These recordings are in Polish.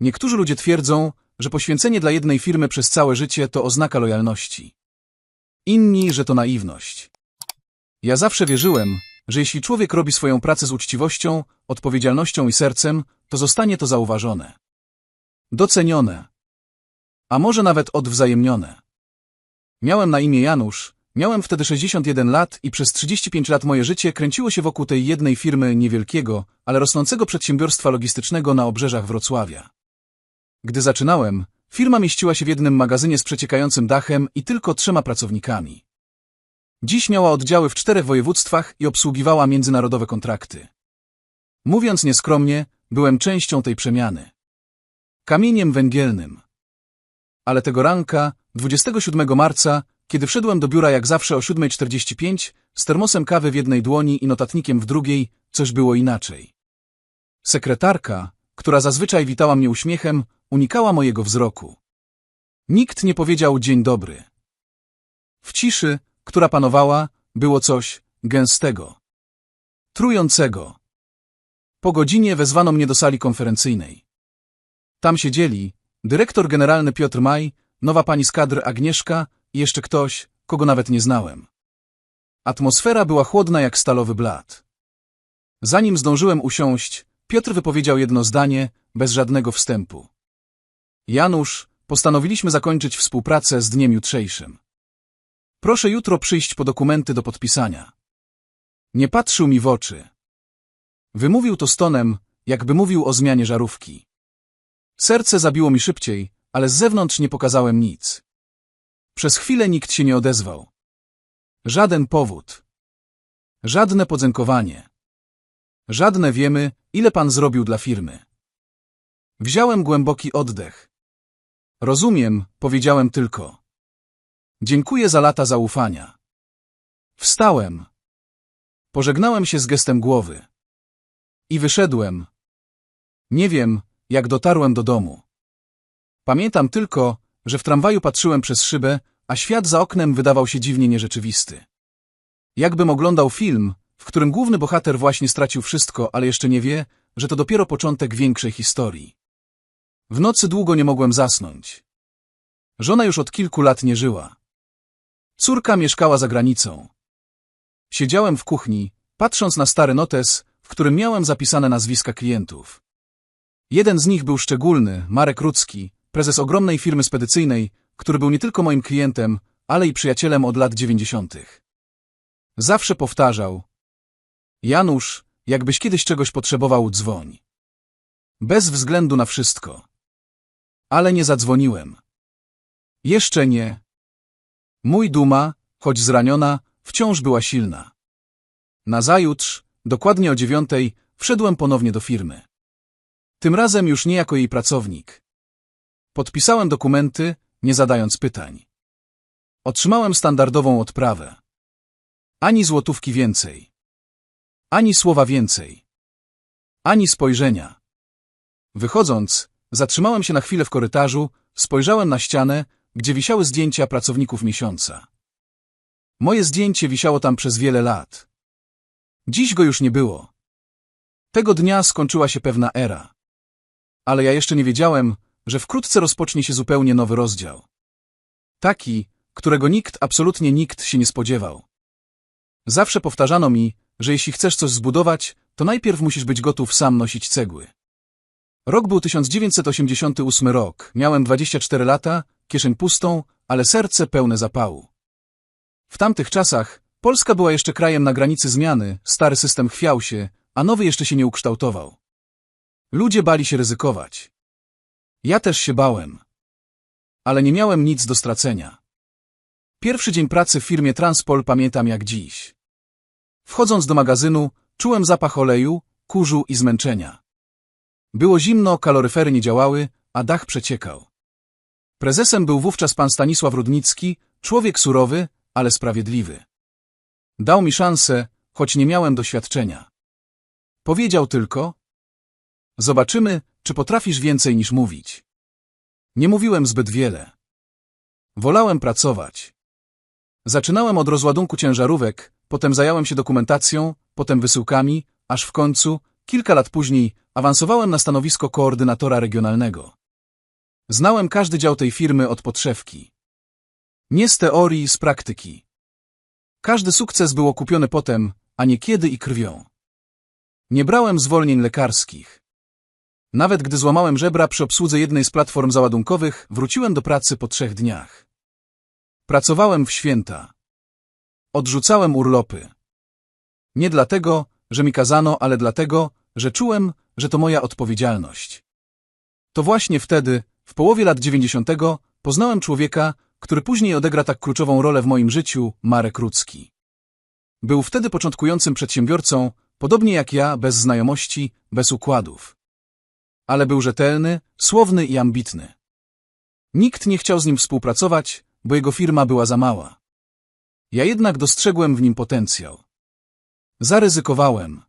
Niektórzy ludzie twierdzą, że poświęcenie dla jednej firmy przez całe życie to oznaka lojalności. Inni, że to naiwność. Ja zawsze wierzyłem, że jeśli człowiek robi swoją pracę z uczciwością, odpowiedzialnością i sercem, to zostanie to zauważone. Docenione. A może nawet odwzajemnione. Miałem na imię Janusz, miałem wtedy 61 lat i przez 35 lat moje życie kręciło się wokół tej jednej firmy niewielkiego, ale rosnącego przedsiębiorstwa logistycznego na obrzeżach Wrocławia. Gdy zaczynałem, firma mieściła się w jednym magazynie z przeciekającym dachem i tylko trzema pracownikami. Dziś miała oddziały w czterech województwach i obsługiwała międzynarodowe kontrakty. Mówiąc nieskromnie, byłem częścią tej przemiany. Kamieniem węgielnym. Ale tego ranka, 27 marca, kiedy wszedłem do biura jak zawsze o 7.45, z termosem kawy w jednej dłoni i notatnikiem w drugiej, coś było inaczej. Sekretarka, która zazwyczaj witała mnie uśmiechem, unikała mojego wzroku. Nikt nie powiedział dzień dobry. W ciszy, która panowała, było coś gęstego. Trującego. Po godzinie wezwano mnie do sali konferencyjnej. Tam siedzieli dyrektor generalny Piotr Maj, nowa pani z kadr Agnieszka i jeszcze ktoś, kogo nawet nie znałem. Atmosfera była chłodna jak stalowy blat. Zanim zdążyłem usiąść, Piotr wypowiedział jedno zdanie, bez żadnego wstępu. Janusz, postanowiliśmy zakończyć współpracę z dniem jutrzejszym. Proszę jutro przyjść po dokumenty do podpisania. Nie patrzył mi w oczy. Wymówił to stonem, jakby mówił o zmianie żarówki. Serce zabiło mi szybciej, ale z zewnątrz nie pokazałem nic. Przez chwilę nikt się nie odezwał. Żaden powód. Żadne podziękowanie. Żadne wiemy, ile pan zrobił dla firmy. Wziąłem głęboki oddech. Rozumiem, powiedziałem tylko. Dziękuję za lata zaufania. Wstałem. Pożegnałem się z gestem głowy. I wyszedłem. Nie wiem, jak dotarłem do domu. Pamiętam tylko, że w tramwaju patrzyłem przez szybę, a świat za oknem wydawał się dziwnie nierzeczywisty. Jakbym oglądał film, w którym główny bohater właśnie stracił wszystko, ale jeszcze nie wie, że to dopiero początek większej historii. W nocy długo nie mogłem zasnąć. Żona już od kilku lat nie żyła. Córka mieszkała za granicą. Siedziałem w kuchni, patrząc na stary notes, w którym miałem zapisane nazwiska klientów. Jeden z nich był szczególny, Marek Rudzki, prezes ogromnej firmy spedycyjnej, który był nie tylko moim klientem, ale i przyjacielem od lat dziewięćdziesiątych. Zawsze powtarzał Janusz, jakbyś kiedyś czegoś potrzebował, dzwoń. Bez względu na wszystko. Ale nie zadzwoniłem. Jeszcze nie. Mój duma, choć zraniona, wciąż była silna. Nazajutrz, dokładnie o dziewiątej, wszedłem ponownie do firmy. Tym razem już nie jako jej pracownik. Podpisałem dokumenty, nie zadając pytań. Otrzymałem standardową odprawę. Ani złotówki więcej. Ani słowa więcej. Ani spojrzenia. Wychodząc, zatrzymałem się na chwilę w korytarzu, spojrzałem na ścianę, gdzie wisiały zdjęcia pracowników miesiąca. Moje zdjęcie wisiało tam przez wiele lat. Dziś go już nie było. Tego dnia skończyła się pewna era. Ale ja jeszcze nie wiedziałem, że wkrótce rozpocznie się zupełnie nowy rozdział. Taki, którego nikt, absolutnie nikt się nie spodziewał. Zawsze powtarzano mi, że jeśli chcesz coś zbudować, to najpierw musisz być gotów sam nosić cegły. Rok był 1988 rok, miałem 24 lata, kieszeń pustą, ale serce pełne zapału. W tamtych czasach Polska była jeszcze krajem na granicy zmiany, stary system chwiał się, a nowy jeszcze się nie ukształtował. Ludzie bali się ryzykować. Ja też się bałem. Ale nie miałem nic do stracenia. Pierwszy dzień pracy w firmie Transpol pamiętam jak dziś. Wchodząc do magazynu, czułem zapach oleju, kurzu i zmęczenia. Było zimno, kaloryfery nie działały, a dach przeciekał. Prezesem był wówczas pan Stanisław Rudnicki, człowiek surowy, ale sprawiedliwy. Dał mi szansę, choć nie miałem doświadczenia. Powiedział tylko, zobaczymy, czy potrafisz więcej niż mówić. Nie mówiłem zbyt wiele. Wolałem pracować. Zaczynałem od rozładunku ciężarówek, potem zająłem się dokumentacją, potem wysyłkami, aż w końcu, kilka lat później, awansowałem na stanowisko koordynatora regionalnego. Znałem każdy dział tej firmy od podszewki. Nie z teorii, z praktyki. Każdy sukces był okupiony potem, a nie kiedy i krwią. Nie brałem zwolnień lekarskich. Nawet gdy złamałem żebra przy obsłudze jednej z platform załadunkowych, wróciłem do pracy po trzech dniach. Pracowałem w święta. Odrzucałem urlopy. Nie dlatego, że mi kazano, ale dlatego, że czułem, że to moja odpowiedzialność. To właśnie wtedy, w połowie lat 90., poznałem człowieka, który później odegra tak kluczową rolę w moim życiu, Marek Rudzki. Był wtedy początkującym przedsiębiorcą, podobnie jak ja, bez znajomości, bez układów. Ale był rzetelny, słowny i ambitny. Nikt nie chciał z nim współpracować, bo jego firma była za mała. Ja jednak dostrzegłem w nim potencjał. Zaryzykowałem.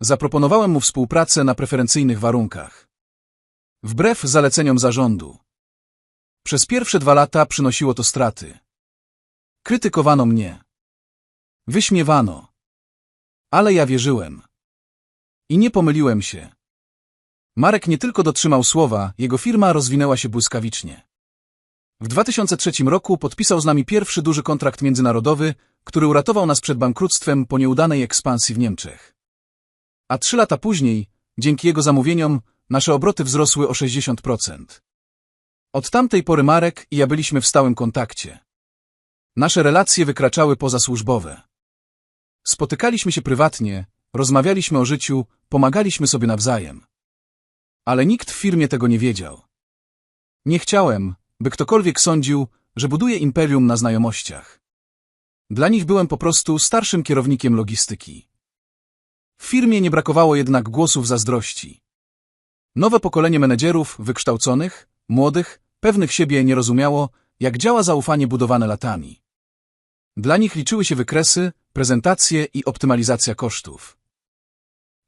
Zaproponowałem mu współpracę na preferencyjnych warunkach. Wbrew zaleceniom zarządu. Przez pierwsze dwa lata przynosiło to straty. Krytykowano mnie. Wyśmiewano. Ale ja wierzyłem. I nie pomyliłem się. Marek nie tylko dotrzymał słowa, jego firma rozwinęła się błyskawicznie. W 2003 roku podpisał z nami pierwszy duży kontrakt międzynarodowy, który uratował nas przed bankructwem po nieudanej ekspansji w Niemczech. A trzy lata później, dzięki jego zamówieniom, nasze obroty wzrosły o 60%. Od tamtej pory Marek i ja byliśmy w stałym kontakcie. Nasze relacje wykraczały poza służbowe. Spotykaliśmy się prywatnie, rozmawialiśmy o życiu, pomagaliśmy sobie nawzajem. Ale nikt w firmie tego nie wiedział. Nie chciałem, by ktokolwiek sądził, że buduję imperium na znajomościach. Dla nich byłem po prostu starszym kierownikiem logistyki. W firmie nie brakowało jednak głosów zazdrości. Nowe pokolenie menedżerów, wykształconych, młodych, pewnych siebie nie rozumiało, jak działa zaufanie budowane latami. Dla nich liczyły się wykresy, prezentacje i optymalizacja kosztów.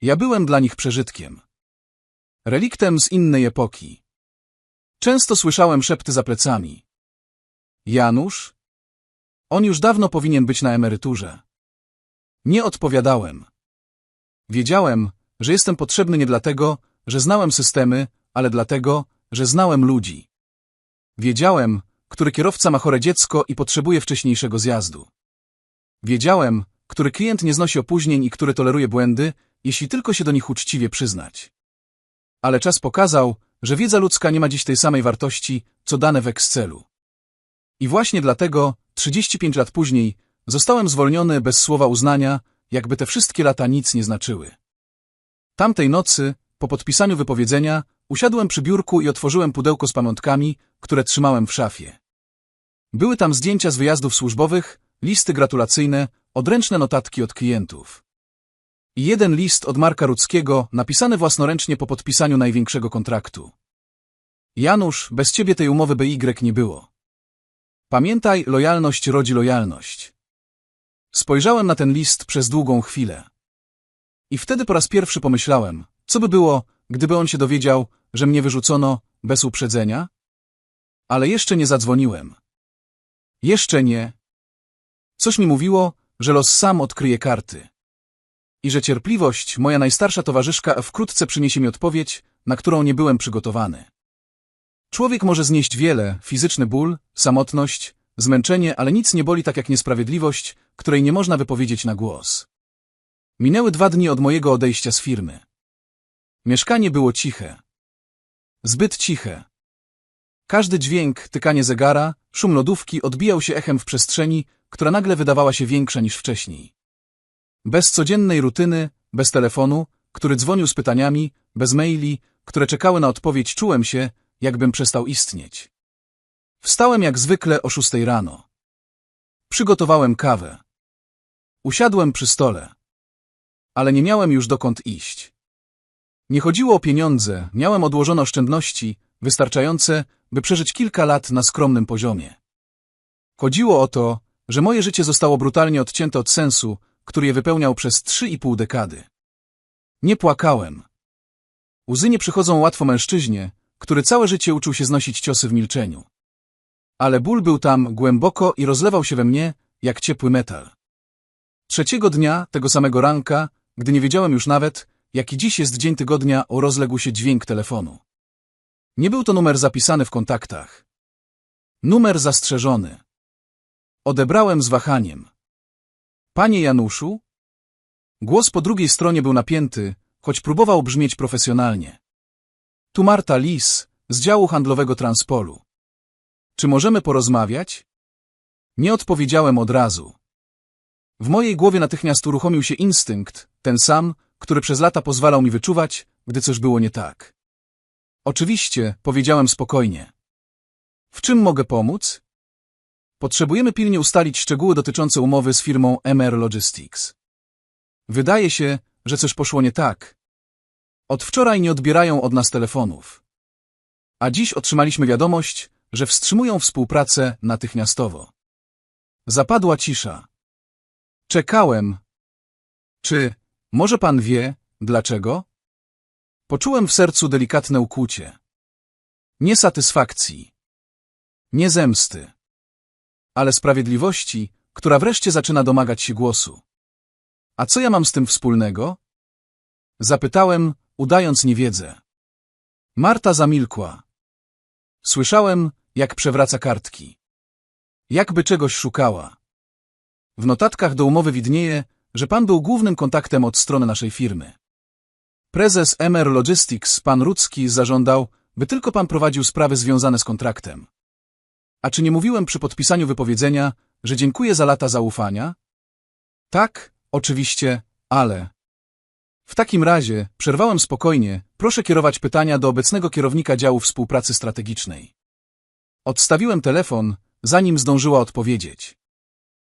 Ja byłem dla nich przeżytkiem. Reliktem z innej epoki. Często słyszałem szepty za plecami. Janusz? On już dawno powinien być na emeryturze. Nie odpowiadałem. Wiedziałem, że jestem potrzebny nie dlatego, że znałem systemy, ale dlatego, że znałem ludzi. Wiedziałem, który kierowca ma chore dziecko i potrzebuje wcześniejszego zjazdu. Wiedziałem, który klient nie znosi opóźnień i który toleruje błędy, jeśli tylko się do nich uczciwie przyznać. Ale czas pokazał, że wiedza ludzka nie ma dziś tej samej wartości, co dane w Excelu. I właśnie dlatego, 35 lat później, zostałem zwolniony bez słowa uznania, jakby te wszystkie lata nic nie znaczyły. Tamtej nocy, po podpisaniu wypowiedzenia, usiadłem przy biurku i otworzyłem pudełko z pamiątkami, które trzymałem w szafie. Były tam zdjęcia z wyjazdów służbowych, listy gratulacyjne, odręczne notatki od klientów. Jeden list od Marka Rudzkiego, napisany własnoręcznie po podpisaniu największego kontraktu. Janusz, bez ciebie tej umowy BY nie było. Pamiętaj, lojalność rodzi lojalność. Spojrzałem na ten list przez długą chwilę. I wtedy po raz pierwszy pomyślałem, co by było, gdyby on się dowiedział, że mnie wyrzucono bez uprzedzenia? Ale jeszcze nie zadzwoniłem. Jeszcze nie. Coś mi mówiło, że los sam odkryje karty. I że cierpliwość, moja najstarsza towarzyszka, wkrótce przyniesie mi odpowiedź, na którą nie byłem przygotowany. Człowiek może znieść wiele, fizyczny ból, samotność, zmęczenie, ale nic nie boli tak jak niesprawiedliwość, której nie można wypowiedzieć na głos. Minęły dwa dni od mojego odejścia z firmy. Mieszkanie było ciche. Zbyt ciche. Każdy dźwięk, tykanie zegara, szum lodówki odbijał się echem w przestrzeni, która nagle wydawała się większa niż wcześniej. Bez codziennej rutyny, bez telefonu, który dzwonił z pytaniami, bez maili, które czekały na odpowiedź, czułem się, jakbym przestał istnieć. Wstałem jak zwykle o szóstej rano. Przygotowałem kawę. Usiadłem przy stole. Ale nie miałem już dokąd iść. Nie chodziło o pieniądze, miałem odłożone oszczędności, wystarczające, by przeżyć kilka lat na skromnym poziomie. Chodziło o to, że moje życie zostało brutalnie odcięte od sensu, który je wypełniał przez trzy i pół dekady. Nie płakałem. Łzy nie przychodzą łatwo mężczyźnie, który całe życie uczył się znosić ciosy w milczeniu. Ale ból był tam głęboko i rozlewał się we mnie, jak ciepły metal. Trzeciego dnia, tego samego ranka, gdy nie wiedziałem już nawet, jak i dziś jest dzień tygodnia, rozległ się dźwięk telefonu. Nie był to numer zapisany w kontaktach. Numer zastrzeżony. Odebrałem z wahaniem. Panie Januszu? Głos po drugiej stronie był napięty, choć próbował brzmieć profesjonalnie. Tu Marta Lis, z działu handlowego Transpolu. Czy możemy porozmawiać? Nie odpowiedziałem od razu. W mojej głowie natychmiast uruchomił się instynkt, ten sam, który przez lata pozwalał mi wyczuwać, gdy coś było nie tak. Oczywiście, powiedziałem spokojnie. W czym mogę pomóc? Potrzebujemy pilnie ustalić szczegóły dotyczące umowy z firmą MR Logistics. Wydaje się, że coś poszło nie tak. Od wczoraj nie odbierają od nas telefonów. A dziś otrzymaliśmy wiadomość, że wstrzymują współpracę natychmiastowo. Zapadła cisza. Czekałem. Czy, może pan wie, dlaczego? Poczułem w sercu delikatne ukłucie. Nie satysfakcji. Nie zemsty. Ale sprawiedliwości, która wreszcie zaczyna domagać się głosu. A co ja mam z tym wspólnego? Zapytałem, udając niewiedzę. Marta zamilkła. Słyszałem, jak przewraca kartki. Jakby czegoś szukała. W notatkach do umowy widnieje, że pan był głównym kontaktem od strony naszej firmy. Prezes MR Logistics, pan Rudzki, zażądał, by tylko pan prowadził sprawy związane z kontraktem. A czy nie mówiłem przy podpisaniu wypowiedzenia, że dziękuję za lata zaufania? Tak, oczywiście, ale... W takim razie, przerwałem spokojnie, proszę kierować pytania do obecnego kierownika działu współpracy strategicznej. Odstawiłem telefon, zanim zdążyła odpowiedzieć.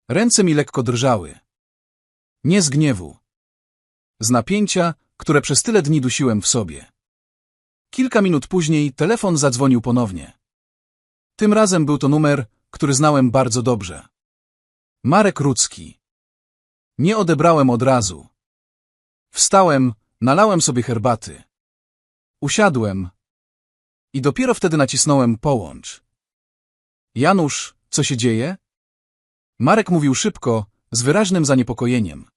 Ręce mi lekko drżały. Nie z gniewu. Z napięcia, które przez tyle dni dusiłem w sobie. Kilka minut później telefon zadzwonił ponownie. Tym razem był to numer, który znałem bardzo dobrze. Marek Rudzki. Nie odebrałem od razu. Wstałem, nalałem sobie herbaty. Usiadłem. I dopiero wtedy nacisnąłem połącz. Janusz, co się dzieje? Marek mówił szybko, z wyraźnym zaniepokojeniem.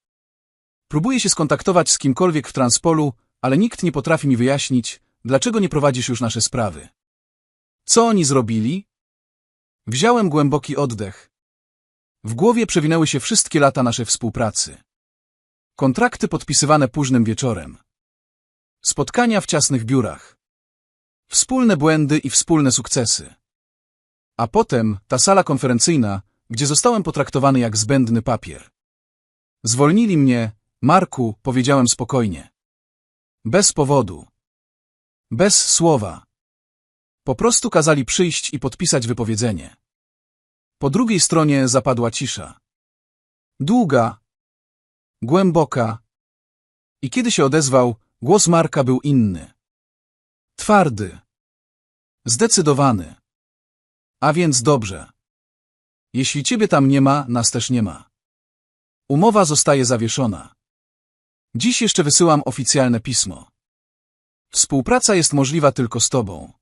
Próbuję się skontaktować z kimkolwiek w Transpolu, ale nikt nie potrafi mi wyjaśnić, dlaczego nie prowadzisz już nasze sprawy. Co oni zrobili? Wziąłem głęboki oddech. W głowie przewinęły się wszystkie lata naszej współpracy. Kontrakty podpisywane późnym wieczorem. Spotkania w ciasnych biurach. Wspólne błędy i wspólne sukcesy. A potem ta sala konferencyjna, gdzie zostałem potraktowany jak zbędny papier. Zwolnili mnie, Marku, powiedziałem spokojnie. Bez powodu. Bez słowa. Po prostu kazali przyjść i podpisać wypowiedzenie. Po drugiej stronie zapadła cisza. Długa. Głęboka. I kiedy się odezwał, głos Marka był inny. Twardy. Zdecydowany. A więc dobrze. Jeśli ciebie tam nie ma, nas też nie ma. Umowa zostaje zawieszona. Dziś jeszcze wysyłam oficjalne pismo. Współpraca jest możliwa tylko z tobą.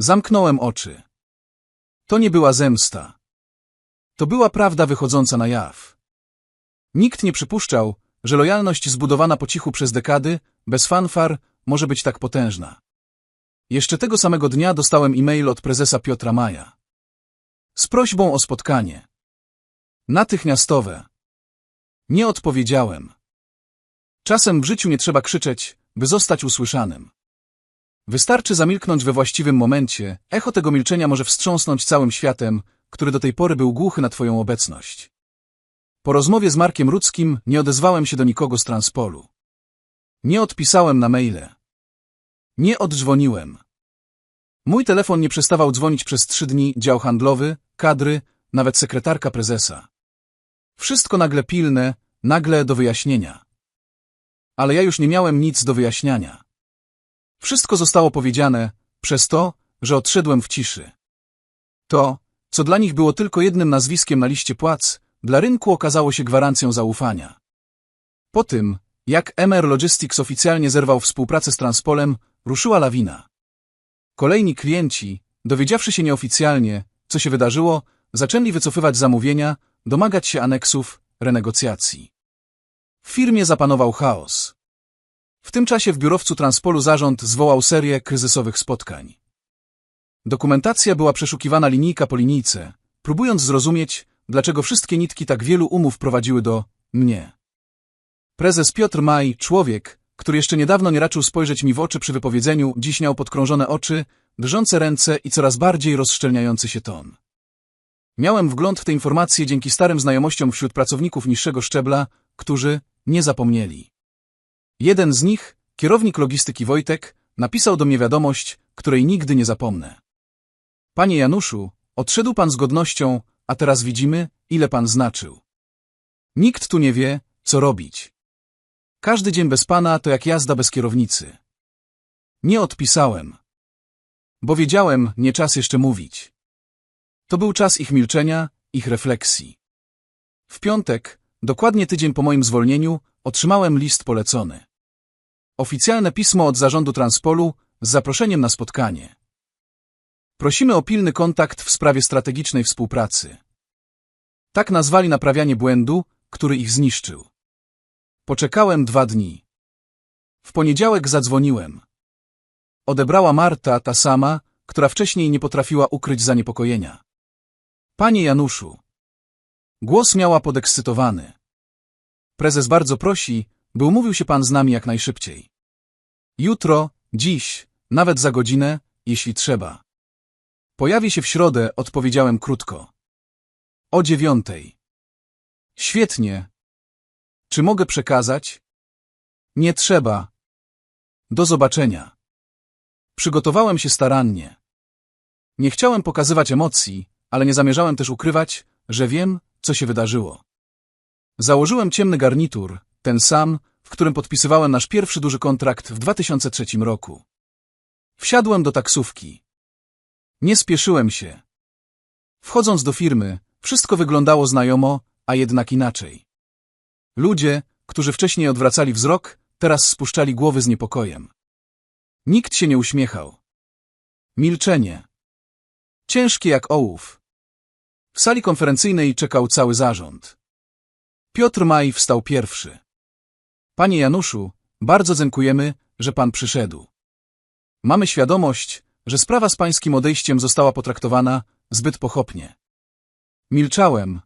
Zamknąłem oczy. To nie była zemsta. To była prawda wychodząca na jaw. Nikt nie przypuszczał, że lojalność zbudowana po cichu przez dekady, bez fanfar, może być tak potężna. Jeszcze tego samego dnia dostałem e-mail od prezesa Piotra Maja. Z prośbą o spotkanie. Natychmiastowe. Nie odpowiedziałem. Czasem w życiu nie trzeba krzyczeć, by zostać usłyszanym. Wystarczy zamilknąć we właściwym momencie, echo tego milczenia może wstrząsnąć całym światem, który do tej pory był głuchy na Twoją obecność. Po rozmowie z Markiem Rudzkim nie odezwałem się do nikogo z Transpolu. Nie odpisałem na maile. Nie oddzwoniłem. Mój telefon nie przestawał dzwonić przez trzy dni, dział handlowy, kadry, nawet sekretarka prezesa. Wszystko nagle pilne, nagle do wyjaśnienia. Ale ja już nie miałem nic do wyjaśniania. Wszystko zostało powiedziane przez to, że odszedłem w ciszy. To, co dla nich było tylko jednym nazwiskiem na liście płac, dla rynku okazało się gwarancją zaufania. Po tym, jak MR Logistics oficjalnie zerwał współpracę z Transpolem, ruszyła lawina. Kolejni klienci, dowiedziawszy się nieoficjalnie, co się wydarzyło, zaczęli wycofywać zamówienia, domagać się aneksów, renegocjacji. W firmie zapanował chaos. W tym czasie w biurowcu Transpolu zarząd zwołał serię kryzysowych spotkań. Dokumentacja była przeszukiwana linijka po linijce, próbując zrozumieć, dlaczego wszystkie nitki tak wielu umów prowadziły do mnie. Prezes Piotr Maj, człowiek, który jeszcze niedawno nie raczył spojrzeć mi w oczy przy wypowiedzeniu, dziś miał podkrążone oczy, drżące ręce i coraz bardziej rozszczelniający się ton. Miałem wgląd w te informacje dzięki starym znajomościom wśród pracowników niższego szczebla, którzy nie zapomnieli. Jeden z nich, kierownik logistyki Wojtek, napisał do mnie wiadomość, której nigdy nie zapomnę. Panie Januszu, odszedł pan z godnością, a teraz widzimy, ile pan znaczył. Nikt tu nie wie, co robić. Każdy dzień bez pana to jak jazda bez kierownicy. Nie odpisałem. Bo wiedziałem, nie czas jeszcze mówić. To był czas ich milczenia, ich refleksji. W piątek, dokładnie tydzień po moim zwolnieniu, otrzymałem list polecony. Oficjalne pismo od zarządu Transpolu z zaproszeniem na spotkanie. Prosimy o pilny kontakt w sprawie strategicznej współpracy. Tak nazwali naprawianie błędu, który ich zniszczył. Poczekałem dwa dni. W poniedziałek zadzwoniłem. Odebrała Marta, ta sama, która wcześniej nie potrafiła ukryć zaniepokojenia. Panie Januszu. Głos miała podekscytowany. Prezes bardzo prosi, by umówił się pan z nami jak najszybciej. Jutro, dziś, nawet za godzinę, jeśli trzeba. Pojawi się w środę, odpowiedziałem krótko. O dziewiątej. Świetnie. Czy mogę przekazać? Nie trzeba. Do zobaczenia. Przygotowałem się starannie. Nie chciałem pokazywać emocji, ale nie zamierzałem też ukrywać, że wiem, co się wydarzyło. Założyłem ciemny garnitur, ten sam, w którym podpisywałem nasz pierwszy duży kontrakt w 2003 roku. Wsiadłem do taksówki. Nie spieszyłem się. Wchodząc do firmy, wszystko wyglądało znajomo, a jednak inaczej. Ludzie, którzy wcześniej odwracali wzrok, teraz spuszczali głowy z niepokojem. Nikt się nie uśmiechał. Milczenie. Ciężkie jak ołów. W sali konferencyjnej czekał cały zarząd. Piotr Maj wstał pierwszy. Panie Januszu, bardzo dziękujemy, że pan przyszedł. Mamy świadomość, że sprawa z pańskim odejściem została potraktowana zbyt pochopnie. Milczałem.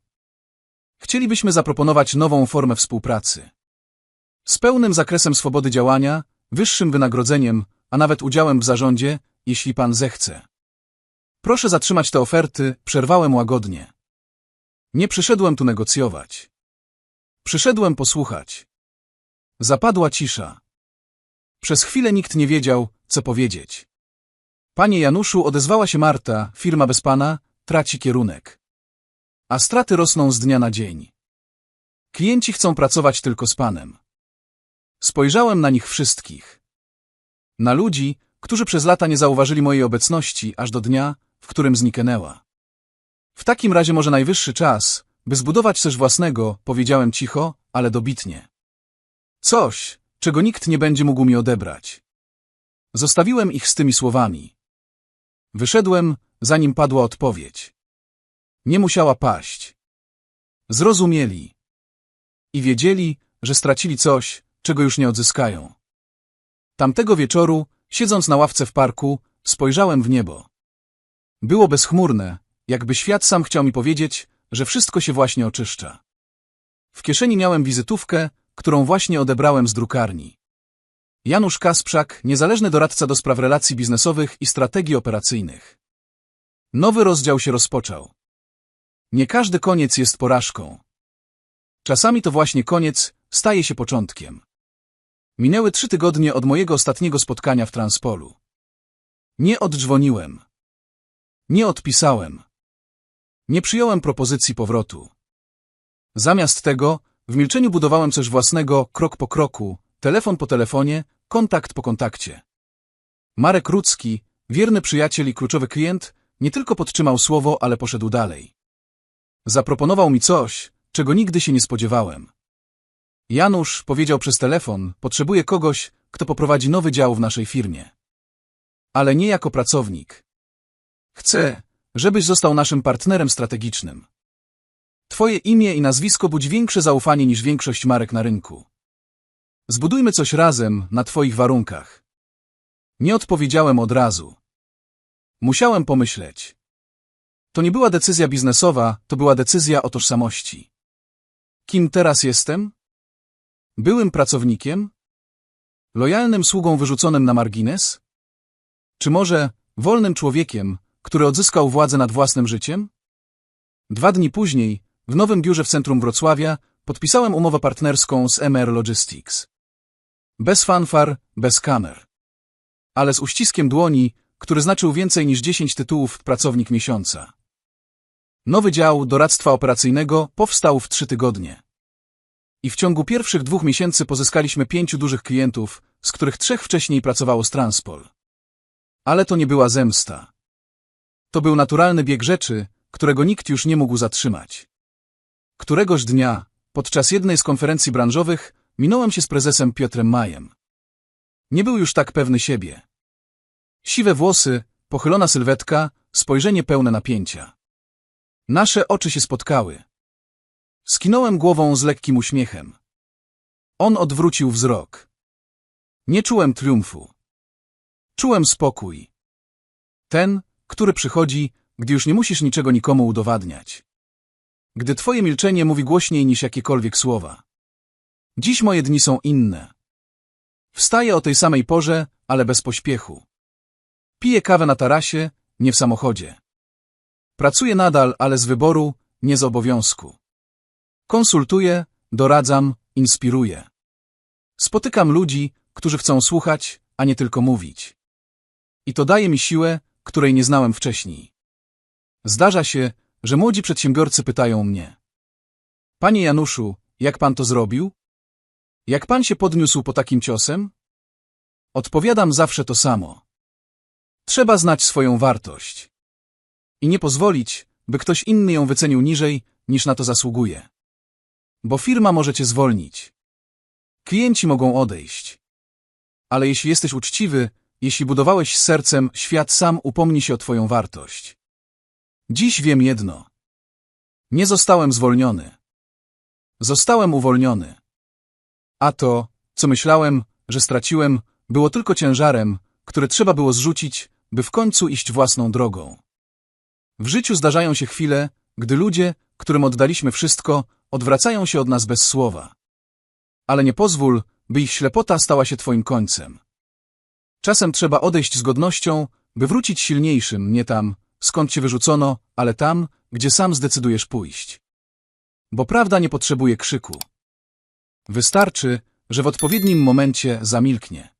Chcielibyśmy zaproponować nową formę współpracy. Z pełnym zakresem swobody działania, wyższym wynagrodzeniem, a nawet udziałem w zarządzie, jeśli pan zechce. Proszę zatrzymać te oferty, przerwałem łagodnie. Nie przyszedłem tu negocjować. Przyszedłem posłuchać. Zapadła cisza. Przez chwilę nikt nie wiedział, co powiedzieć. Panie Januszu, odezwała się Marta, firma bez pana, traci kierunek. A straty rosną z dnia na dzień. Klienci chcą pracować tylko z panem. Spojrzałem na nich wszystkich. Na ludzi, którzy przez lata nie zauważyli mojej obecności, aż do dnia, w którym zniknęła. W takim razie może najwyższy czas, by zbudować coś własnego, powiedziałem cicho, ale dobitnie. Coś, czego nikt nie będzie mógł mi odebrać. Zostawiłem ich z tymi słowami. Wyszedłem, zanim padła odpowiedź. Nie musiała paść. Zrozumieli. I wiedzieli, że stracili coś, czego już nie odzyskają. Tamtego wieczoru, siedząc na ławce w parku, spojrzałem w niebo. Było bezchmurne, jakby świat sam chciał mi powiedzieć, że wszystko się właśnie oczyszcza. W kieszeni miałem wizytówkę, którą właśnie odebrałem z drukarni. Janusz Kasprzak, niezależny doradca do spraw relacji biznesowych i strategii operacyjnych. Nowy rozdział się rozpoczął. Nie każdy koniec jest porażką. Czasami to właśnie koniec staje się początkiem. Minęły trzy tygodnie od mojego ostatniego spotkania w Transpolu. Nie oddzwoniłem. Nie odpisałem. Nie przyjąłem propozycji powrotu. Zamiast tego, w milczeniu budowałem coś własnego, krok po kroku, telefon po telefonie, kontakt po kontakcie. Marek Rudzki, wierny przyjaciel i kluczowy klient, nie tylko podtrzymał słowo, ale poszedł dalej. Zaproponował mi coś, czego nigdy się nie spodziewałem. Janusz powiedział przez telefon, potrzebuje kogoś, kto poprowadzi nowy dział w naszej firmie. Ale nie jako pracownik. Chcę, żebyś został naszym partnerem strategicznym. Twoje imię i nazwisko budzi większe zaufanie niż większość marek na rynku. Zbudujmy coś razem na twoich warunkach. Nie odpowiedziałem od razu. Musiałem pomyśleć. To nie była decyzja biznesowa, to była decyzja o tożsamości. Kim teraz jestem? Byłym pracownikiem? Lojalnym sługą wyrzuconym na margines? Czy może wolnym człowiekiem, który odzyskał władzę nad własnym życiem? Dwa dni później, w nowym biurze w centrum Wrocławia, podpisałem umowę partnerską z MR Logistics. Bez fanfar, bez kamer. Ale z uściskiem dłoni, który znaczył więcej niż 10 tytułów pracownik miesiąca. Nowy dział doradztwa operacyjnego powstał w trzy tygodnie. I w ciągu pierwszych dwóch miesięcy pozyskaliśmy pięciu dużych klientów, z których trzech wcześniej pracowało z Transpol. Ale to nie była zemsta. To był naturalny bieg rzeczy, którego nikt już nie mógł zatrzymać. Któregoś dnia, podczas jednej z konferencji branżowych, minąłem się z prezesem Piotrem Majem. Nie był już tak pewny siebie. Siwe włosy, pochylona sylwetka, spojrzenie pełne napięcia. Nasze oczy się spotkały. Skinąłem głową z lekkim uśmiechem. On odwrócił wzrok. Nie czułem triumfu. Czułem spokój. Ten, który przychodzi, gdy już nie musisz niczego nikomu udowadniać. Gdy twoje milczenie mówi głośniej niż jakiekolwiek słowa. Dziś moje dni są inne. Wstaję o tej samej porze, ale bez pośpiechu. Piję kawę na tarasie, nie w samochodzie. Pracuję nadal, ale z wyboru, nie z obowiązku. Konsultuję, doradzam, inspiruję. Spotykam ludzi, którzy chcą słuchać, a nie tylko mówić. I to daje mi siłę, której nie znałem wcześniej. Zdarza się, że młodzi przedsiębiorcy pytają mnie. Panie Januszu, jak pan to zrobił? Jak pan się podniósł po takim ciosem? Odpowiadam zawsze to samo. Trzeba znać swoją wartość. I nie pozwolić, by ktoś inny ją wycenił niżej, niż na to zasługuje. Bo firma może cię zwolnić. Klienci mogą odejść. Ale jeśli jesteś uczciwy, jeśli budowałeś sercem, świat sam upomni się o twoją wartość. Dziś wiem jedno. Nie zostałem zwolniony. Zostałem uwolniony. A to, co myślałem, że straciłem, było tylko ciężarem, który trzeba było zrzucić, by w końcu iść własną drogą. W życiu zdarzają się chwile, gdy ludzie, którym oddaliśmy wszystko, odwracają się od nas bez słowa. Ale nie pozwól, by ich ślepota stała się twoim końcem. Czasem trzeba odejść z godnością, by wrócić silniejszym, nie tam, skąd cię wyrzucono, ale tam, gdzie sam zdecydujesz pójść. Bo prawda nie potrzebuje krzyku. Wystarczy, że w odpowiednim momencie zamilknie.